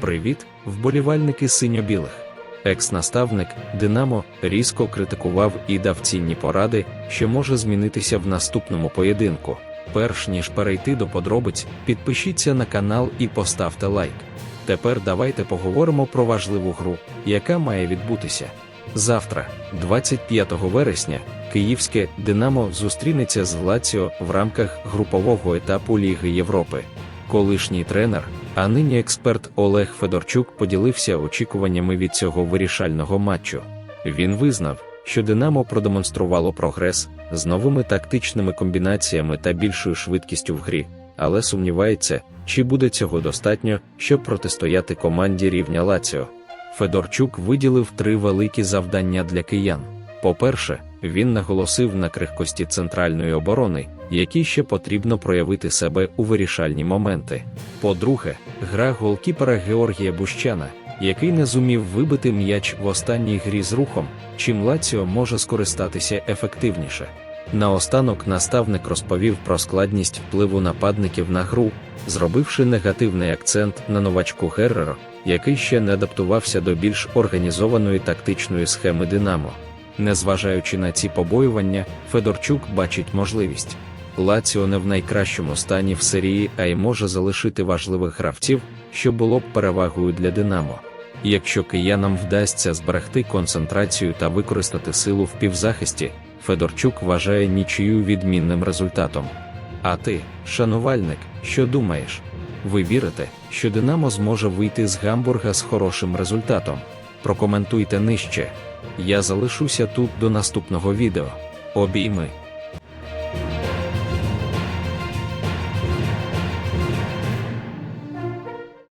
Привіт, вболівальники синьо-білих. Екс-наставник Динамо різко критикував і дав цінні поради, що може змінитися в наступному поєдинку. Перш ніж перейти до подробиць, підпишіться на канал і поставте лайк. Тепер давайте поговоримо про важливу гру, яка має відбутися. Завтра, 25 вересня, київське Динамо зустрінеться з Лаціо в рамках групового етапу Ліги Європи. Колишній тренер, а нині експерт Олег Федорчук поділився очікуваннями від цього вирішального матчу. Він визнав, що Динамо продемонструвало прогрес з новими тактичними комбінаціями та більшою швидкістю в грі, але сумнівається, чи буде цього достатньо, щоб протистояти команді рівня Лаціо. Федорчук виділив три великі завдання для киян. По-перше, він наголосив на крихкості центральної оборони, якій ще потрібно проявити себе у вирішальні моменти. По-друге, гра голкіпера Георгія Бущана, який не зумів вибити м'яч в останній грі з рухом, чим Лаціо може скористатися ефективніше. Наостанок наставник розповів про складність впливу нападників на гру, зробивши негативний акцент на новачку Герреро, який ще не адаптувався до більш організованої тактичної схеми Динамо. Незважаючи на ці побоювання, Федорчук бачить можливість. Лаціо не в найкращому стані в серії, а й може залишити важливих гравців, що було б перевагою для Динамо. Якщо киянам вдасться зберегти концентрацію та використати силу в півзахисті, Федорчук вважає нічию відмінним результатом. А ти, шанувальник, що думаєш? Ви вірите, що Динамо зможе вийти з Гамбурга з хорошим результатом? Прокоментуйте нижче. Я залишуся тут до наступного відео. Обійми.